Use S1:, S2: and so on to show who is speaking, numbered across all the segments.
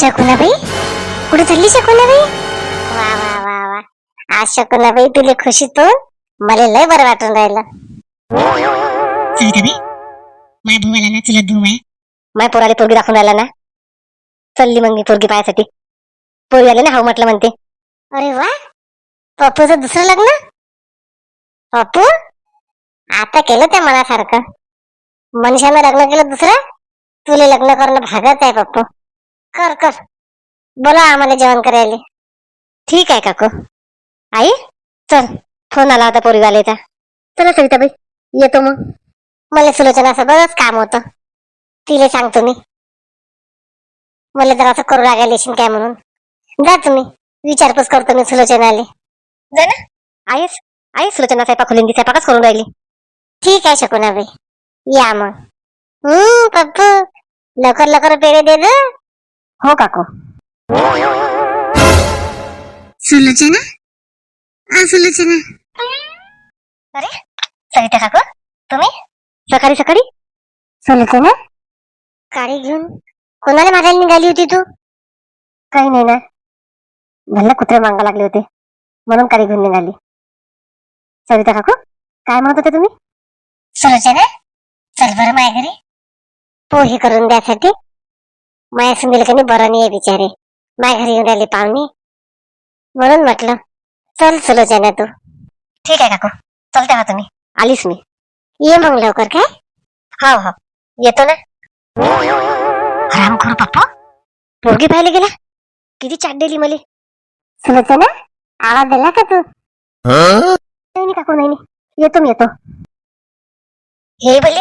S1: शकुनाबाई? कुठे चालली शकुनाबाई? वा वा वा वा. आज शकुनाबाई तुले खुशी तो मला लय बरं वाटून राहिलं. सविताबाई माय भाऊ आला ना चुलत भाऊ आहे माय पोराला पोरगी दाखवून राहिला ना. चालली मग मी पोरगी पायासाठी पोरी आले ना हाव म्हटलं म्हणते. अरे वा. पप्पूचं दुसरं लग्न? पप्पू आता केलं त्या मनासारखं. मनुष्यानं लग्न केलं दुसरं? तुले लग्न करणं भागच आहे पप्पू कर कर. बोला आम्हाला जेवण करायला. ठीक आहे काकू. आई चल. फोन आला होता पोरीवालेचा चला सविताबाई येतो मग. मला सुलोचनाचं बरंच काम होतं. तिला सांगतो मी. मला जरा असं करू लागायला येशील काय म्हणून. जा तुम्ही. विचारपूस करतो मी सुलोचनाले. जा ना. आहेस आहे सुलोचना स्वयंपाक खोलीन ती स्वयंपाकच करून राहिली. ठीक आहे शकुनाबाई. या मग. हम्म पप्पू. लवकर लवकर पेढे दे हो काकू. सुलोचना आ सुलोचना अरे सविता काकू तुम्ही? सकाळी सकाळी? सुलोचना काळी घेऊन कोणाला मारायला निघाली होती तू? काही नाही ना. भल्ला कुत्रे मांगा लागले होते म्हणून काळी घेऊन निघाली. सविता काकू काय म्हणत होते तुम्ही? सुलोचना चल बरं माझ्या घरी. पोहे करून द्यासाठी. माया सुंदर कमी बरं नाही आहे बिचारे. माझ्या घरी येऊन राहिले पाहुणे. म्हणून म्हटलं चल सुलोचना तू. ठीक आहे काकू. चलते हा तुम्ही. आलीस मी. ये मग लवकर काय? हो हो. येतो ना. रामखोर पप्पा. पोरगी पाहायला गेला? किती चाट दिली मला. सुलोचना आवाज दिला का तू? नाही नाही काकू नाही नाही. येतो मी येतो. हे बोले?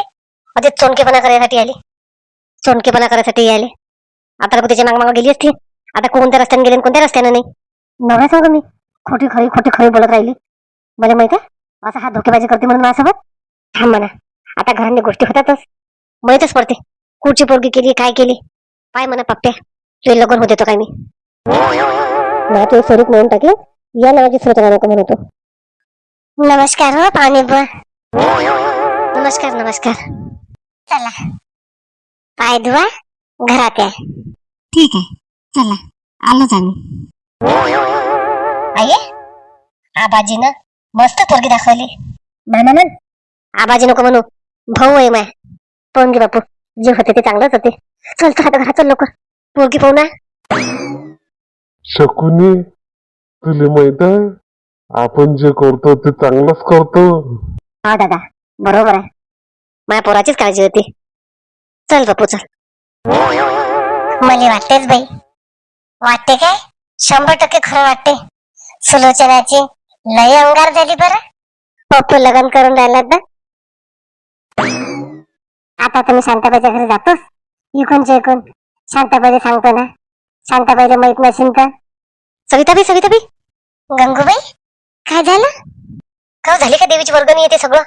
S1: मध्ये चोंडकेपणा करायसाठी आली. चोंडकेपणा करायसाठी आले. आता लोक त्याच्या माग माग गेली असती. आता कोणत्या रस्त्याने गेले कोणत्या रस्त्याने नाही? नव्या सांगू मी. खोटी खरी खोटी खरी बोलत राहिली. मला माहीत आहे? असं हा धोकेबाजी करते म्हणून माझ्यासोबत? थांब म्हणा. आता घरांनी गोष्टी होतातच. माहीतच पडते. कुठची पोरगी केली काय केली? पाय म्हणा पप्प्या तुझे लग्न होते तो काय मी? मला तुझे स्वरूप म्हणून टाकले. या नावाची सूचना नको म्हणतो नमस्कार हो पाणी बुवा. नमस्कार नमस्कार. चला. पाय धुवा. घरात या. ठीक आहे. चला. आलोच आम्ही. आई आबाजीनं मस्त पोरगी दाखवली. म्हणा म्हण आबाजी नको म्हणू. भाऊ आहे माय. पाहून घे बापू. जे होते ते चांगलंच होते. चल तू आता घरात चल लवकर. पोरगी पाहू ना.
S2: शकुनी तुला माहीत आहे? आपण जे करतो ते चांगलंच करतो.
S1: हा दादा. बरोबर आहे. माझ्या पोराचीच काळजी होती. चल बापू चल. मला वाटतेच बाई. वाटते काय? शंभर टक्के खरं वाटते. सुलोचनाची लय अंगार झाली बरं. पप्पू लग्न करून राहिला तर आता तुम्ही शांताबाईच्या घरी जातोस? इकून चेकून शांताबाई सांगतो ना. शांताबाईला माहीत नसेल तर. सविताबाई सविताबाई. गंगूबाई काय झालं? का हो, झाली का देवीची वर्गणी येते सगळं?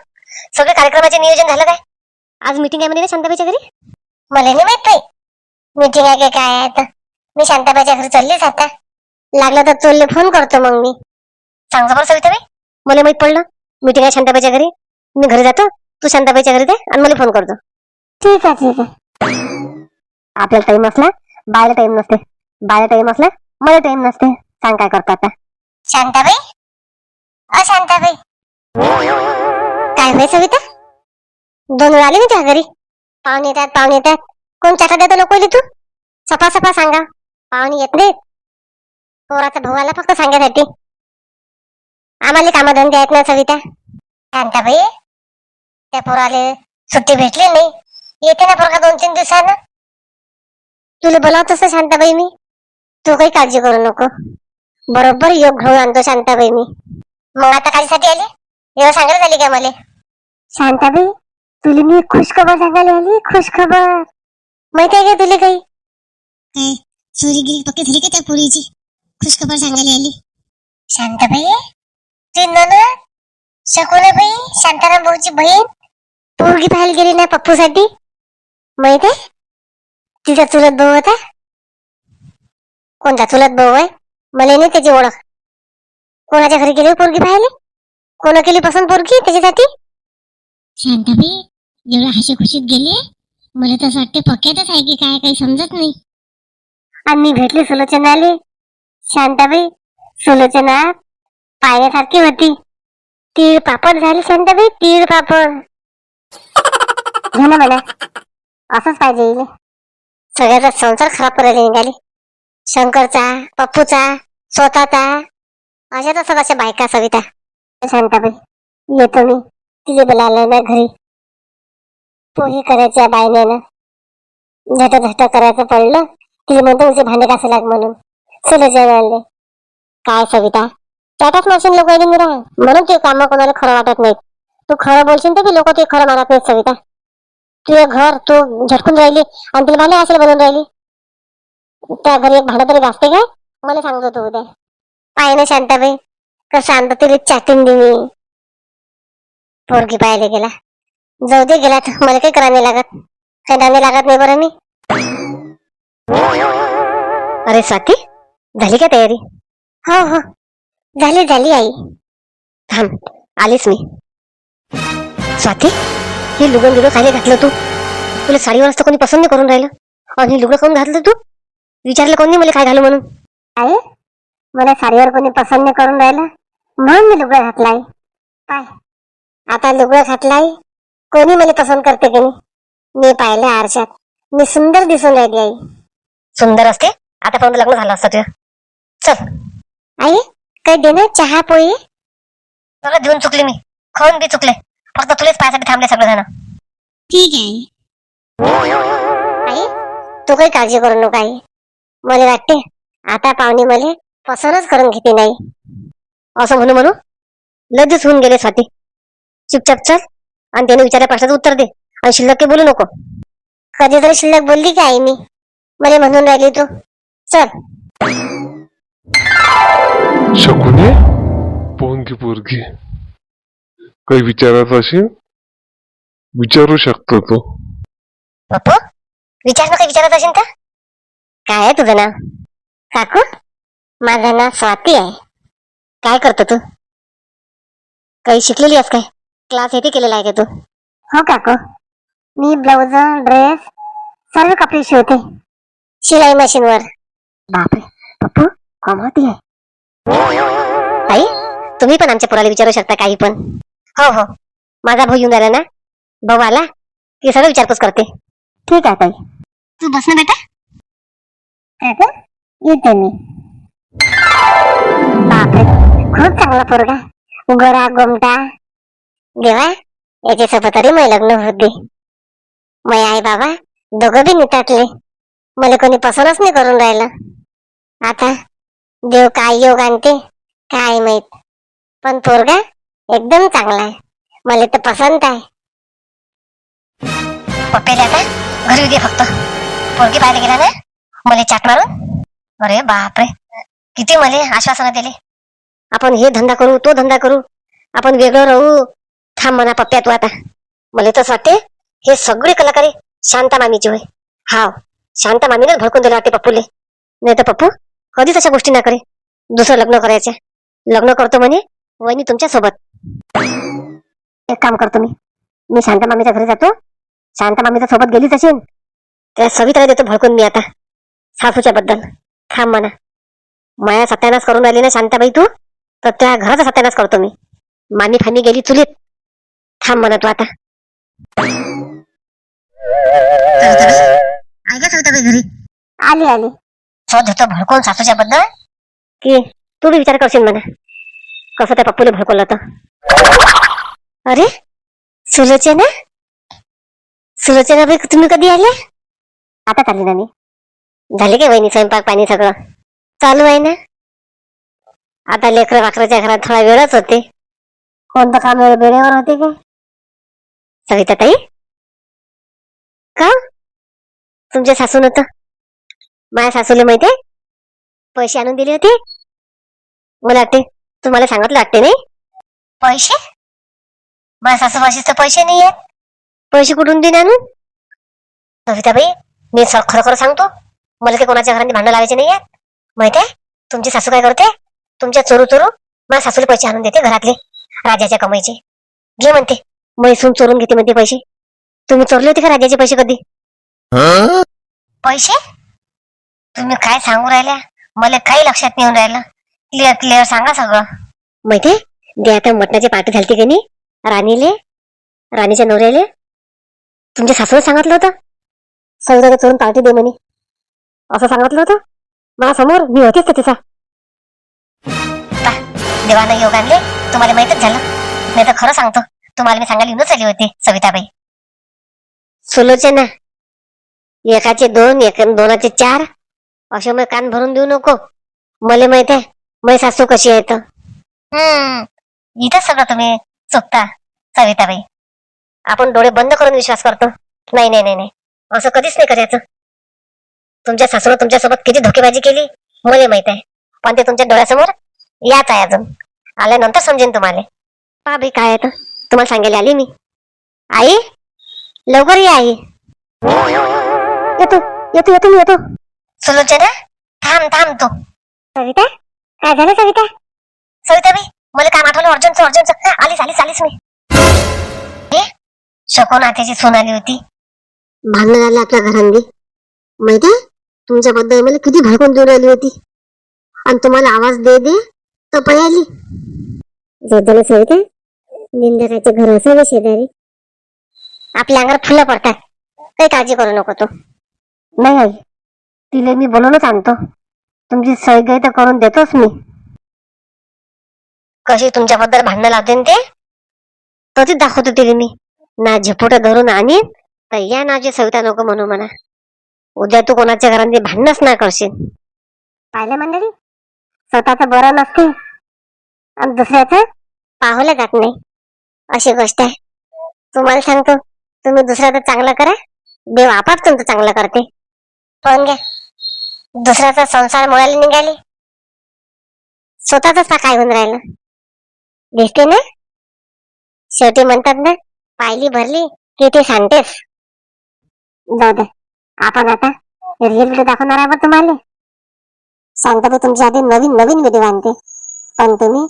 S1: सगळं कार्यक्रमाचे नियोजन झालं काय? आज मीटिंग आहे म्हणे ना शांताबाईच्या घरी? मला नाही माहीत काही मीटिंग आहे की काय आहे तर. मी शांताबाईच्या घरी चाललीच आता. लागलं तर चोरले फोन करतो मग मी. सांगतो बरं सविताबाई मला माहीत पडलं. मीटिंग आहे शांताबाईच्या घरी. मी घरी जातो. तू शांताबाईच्या घरी दे आणि मला फोन करतो. ठीक आहे ठीक आहे. आपल्याला टाइम असला बायला टाइम नसते. बायला टाइम असला मला टाइम नसते. सांग काय करतो आता. शांताबाई? अ शांताबाई. काय होय सविता? दोन वेळा आली मी त्या घरी. पाहुणे येतात पाहुणे येतात. कोण चाटा देतो नको तू? सफा सफा सांगा. पाहुणे येत नाहीत. पोराचा भाऊ आला फक्त सांगायसाठी. आम्हाला कामधंदे आहेत ना सविता? शांताबाई त्या पोराले सुट्टी भेटली नाही. येते ना पोरगा दोन तीन दिवसानं. तुला बोलावत असं शांताबाई मी? तू काही काळजी करू नको. बरोबर योग घेऊन आणतो शांताबाई मी. मग आता काहीसाठी आली? एवढं सांगायला झाली का मला? शांताबाई तुला मी खुश खबर सांगायला आली खुश खबर माहिती आहे का तुला काही? काय? चोरी गिरी पक्की झाली का त्या पोरीची? खुश खबर सांगायला आली. शांताबाई ते नन शकुनाबाई शांताराम भाऊची बहीण पोरगी पाहायला गेली ना पप्पूसाठी. माहीत आहे? तिचा चुलत भाऊ होता. कोणता चुलत भाऊ आहे? मला नाही त्याची ओळख. कोणाच्या घरी गेली हो पोरगी पाहायला? कोण केली पसंत पोरगी त्याच्यासाठी?
S3: शांताबाई एवढ्या हशी खुशीत गेले? मला तसं वाटते पक्क्यातच आहे की काय काही समजत नाही.
S1: आणि मी भेटली सुलोचनाले. शांताबाई सुलोचना पाण्यासारखी होती. तीळ पापड झाली शांताबाई तीळ पापड. घे ना म्हणा. असंच पाहिजे सगळ्याचा संसार खराब करायला निघाली. शंकरचा पप्पूचा स्वतःचा. अशा तर सगळ्या बायका सविता. शांताबाई येतो मी. तिने बोलावलं ना घरी. पोहे करायच्या बायने ना झट झट करायचं पडलं. तिने म्हणतो तुझे भांडे घासे लाग म्हणून. सुलोचना आणले काय सविता? त्याच्याच मशीन लोक राहा म्हणून ते काम कोणाला खरं वाटत नाहीत. तू खरं बोलशील तर लोक ते खरं मानत नाहीत सविता. तुझे घर तू झटकून राहिली आणि तिला भांडे घासायला बनवून राहिली. त्या घरी एक भांडं तरी घासते काय? मला सांगतो तू उद्या. पाय ना शांताबाई. कसं आणतो तिला चाटून दे मी पोरगी पाहायला गेला. जाऊ दे गेला तर मला काही करा नाही लागत. काही दाणे लागत नाही बरं मी. अरे स्वाती झाली का तयारी? हो हो. झाली झाली आई. थांब आलीच मी. स्वाती हे लुगडं लुगडं खाली घातलं तू? तुला साडीवर असतं कोणी पसंत नाही करून राहिलं? आणि हे लुगडं करून घातलं तू? विचारलं कोणी मला काय घालू म्हणून? आहे मला साडीवर कोणी पसंत नाही करून राहिलं. म्हणून मी लुगडं घातलाय पाय. आता लुगडं घातलाय. कोणी मला पसंत करते की नाही? मी पाहिलं आरशात. मी सुंदर दिसून राहिली आई. सुंदर असते? आतापर्यंत लग्न झालं असतं तुझं. चल. आई काही दे ना चहा पोळी सगळं देऊन चुकले मी. खाऊन बी चुकले. फक्त तुलेच पायासाठी थांबले सगळेजण
S3: ठीक आहे.
S1: आई तू काही काळजी करू नको आई. मला वाटते आता पाहुणे मला पसंतच करून घेते नाही असं म्हणू म्हणू? लगेच होऊन गेले स्वाती. चुपचाप चल. आणि त्याने विचारल्या प्रश्नाचं उत्तर दे. आणि शिल्लक काही बोलू नको. कधीतरी शिल्लक बोलली की आई मी. मला म्हणून राहिली तू. चल.
S2: शकुने पोहनगी पोरगी. काही विचारायचं असेल? विचारू शकतो तू.
S1: पप्पू विचार काही विचारत असेल का? काय आहे तुझं नाव? काकू? माझं नाव स्वाती आहे. काय करतो तू? काही शिकलेली आहेस काय? क्लास येथे केलेला आहे का तू? हो काकू. मी ब्लाउज ड्रेस सर्व कपडे शिवते. शिलाई मशीनवर बापरे पप्पू कमावती आहे. आई तुम्ही पण आमच्या पोराला विचारू शकता काही पण. हो हो. माझा भाऊ येऊन राहिला ना? भाऊ आला की सगळं विचारपूस करते. ठीक आहे ताई.
S3: तू बस ना बेटा.
S1: काका येते मी. बापरे खूप चांगला पोरगा. गोरा गोमटा देवा याच्यासोबत अरे मै लग्न होत. दे मै आई बाबा दोघं बी निटाटले मला कोणी पसंतच नाही करून राहिलं. आता देव काय योग आणते काय माहीत. पण पोरगा एकदम चांगला आहे. मला तर पसंत आहे. पप्पेले आता घरी दे फक्त. पोरगी पाहायला गेला ना मला चाट मारून. अरे बापरे किती मला आश्वासनं दिले. आपण हे धंदा करू तो धंदा करू. आपण वेगळं राहू. थांब म्हणा पप्प्या तू आता. मला तसं वाटते हे सगळे कलाकारी शांता मामीची होय. हाव शांता मामीनेच भडकून दिलं वाटते पप्पूले. नाही तर पप्पू कधीच अशा गोष्टी ना करे दुसरं लग्न करायचं लग्न करतो म्हणे वहिनी तुमच्यासोबत. एक काम करतो मी. मी शांता मामीच्या घरी जातो. शांता मामीच्या सोबत गेलीच असेल त्या सविताला देतो भडकून मी आता. सासूच्या बद्दल. थांब म्हणा. माया सत्यानाश करून राहिली ना शांताबाई तू तर त्या घराचा सत्यानाश करतो मी. मामी फामी गेली चुलीत. थांब म्हणा तू आता. घरी? आली आली. शोध होतो भडकून सासूच्या बद्दल? की तू बी विचार करशील म्हणा कसं त्या पप्पूला भडकवलं तर अरे सुलोचना सुलोचना बाई तुम्ही कधी आले? आता आली ना मी. झाले काय वहिनी स्वयंपाक पाणी सगळं? चालू आहे ना? आता लेकर वाकराच्या घरात थोडा वेळच होते. कोणतं काम वेळे- वेळेवर होते का? सविता ताई? का? तुमच्या सासून तर माझ्या सासूला माहितीये पैसे आणून दिले होते. मला वाटते तुम्हाला सांगितलं वाटते नाही? पैसे? माझ्या सासूबाशीच तर पैसे नाही आहेत पैसे कुठून देईन आणून? सविताबाई मी स- खरं खरं सांगतो मला ते कोणाच्या घरात भांडण लावायचे नाही आहेत माहिती आहे तुमची सासू काय करते? तुमच्या चोरू चोरू माझ्या सासूला पैसे आणून देते घरातले राजाच्या कमाईचे. घे म्हणते. मैसून चोरून घेते म्हणते पैसे. तुम्ही चोरले होते का राजाचे पैसे कधी? पैसे? तुम्ही काय सांगू राहिल्या? मला काही लक्षात नाही येऊन राहिलं. क्लिअर क्लिअर सांगा सगळं. माहितीये दे आता मटणाची पार्टी झालती की नाही? राणीले? राणीच्या नवऱ्याले? तुमच्या सासूला सांगितलं होतं? सौदाला चोरून पार्टी दे म्हणे. असं सांगितलं होतं? मला समोर मी होतीच तर तिचा देवानं योग आणले? तुम्हाला माहितच झालं. नाही तर खरं सांगतो. तुम्हाला मी सांगायला येऊनच आली होती सविताबाई. सुलोचना एकाचे दोन एक दोनाचे चार. असे मग कान भरून देऊ नको. मला माहीत आहे मै सासू कशी आहे तर हम्म इथंच सगळं तुम्ही चुकता सविताबाई. आपण डोळे बंद करून विश्वास करतो. नाही नाही नाही नाही. असं कधीच नाही करायचं. तुमच्या सासूला तुमच्यासोबत किती धोकेबाजी केली मला माहीत आहे. पण ते तुमच्या डोळ्यासमोर याच आहे अजून. आल्यानंतर समजेन तुम्हाला. बाई काय आहे तर? तुम्हाला सांगायला आली मी. आई लवकर ये आई. येतो येतो येतो मी येतो. सुलोचना थांब थांब तू. सविता काय झालं सविता? सविता बाई मला काम आठवलं अर्जुनचं अर्जुनचं हा, आलीस आलीस आलीस मी. शकून आत्याची सून आली होती. भांडण झालं आपल्या घरांनी माहिती तुमच्याबद्दल मला किती भडकून देऊन राहिली होती. आणि तुम्हाला आवाज दे दे तर आली. सविता. निंदकाचे घर असावे शेजारी. आपल्या अंगावर फुलं पडतात काही काळजी करू नको तू. नाही आई तिला मी बोलूनच आणतो. तुमची सही गई तर करून देतोच मी. कशी तुमच्याबद्दल भांडणं लावते न ते? तो तीच दाखवतो तिला मी. ना झेपोट धरून आणि तर या नावची सविता नको म्हणू म्हणा उद्या तू कोणाच्या घरांनी भांडणच नाही करशील. पाहिलं मंडळी? स्वतःच बरं नसते आणि दुसऱ्याचं? पाहलं जात नाही. अशी गोष्ट आहे. तुम्हाला सांगतो तुम्ही दुसऱ्याचं चांगलं करा. देव आपाप तुमचं चांगलं करते. पण घ्या. दुसऱ्याचा संसार मुळाला निघाले. स्वतःच काय होऊन राहिलं? दिसते ना? शेवटी म्हणतात ना पायली भरली की ते सांगतेस जाऊ दे. आपण आता रिअल दाखवणार आहे तुम्हाला. तुम्हाला तर तुमच्या आधी नवीन नवीन व्हिडिओ आणते. पण तुम्ही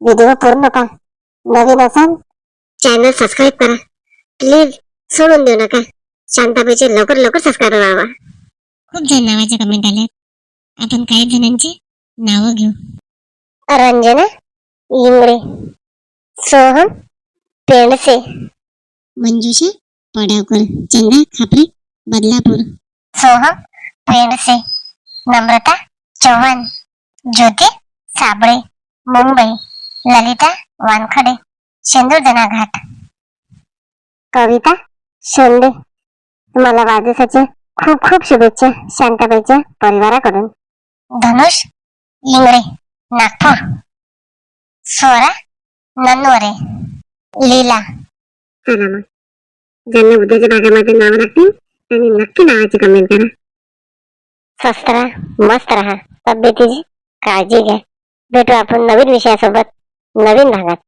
S1: व्हिडिओ पूर्ण पहा. नवीन असाल चॅनल सबस्क्राईब करा. प्लीज सोडून देऊ नका. शांताबाईचे लवकर लवकर सबस्क्राईब व्हावा.
S3: खूप जण नावाचे कमेंट आले. आपण काही जणांची नावं घेऊ.
S1: रंजना इंगळे सोहम पेंडसे
S3: मंजुषा पडावकर चंदा खापरे बदलापूर.
S1: सोहम पेंडसे नम्रता चव्हाण. ज्योती साबळे मुंबई. ललिता वानखडे शेंदूरजना घाट. कविता शेंडे. तुम्हाला वाढदिवसाचे खूप खूप शुभेच्छा शांताबाईच्या परिवाराकडून. धनुष इंगळे नागपूर. स्वरा नन्वरे लीला. चला मग. ज्यांना उद्याच्या भागामध्ये नाव लागतील त्यांनी नक्की नावाची कमेंट करा. स्वस्त राहा मस्त राहा. तब्येतीची काळजी घ्या. भेटू आपण नवीन विषयासोबत. नवीन भागात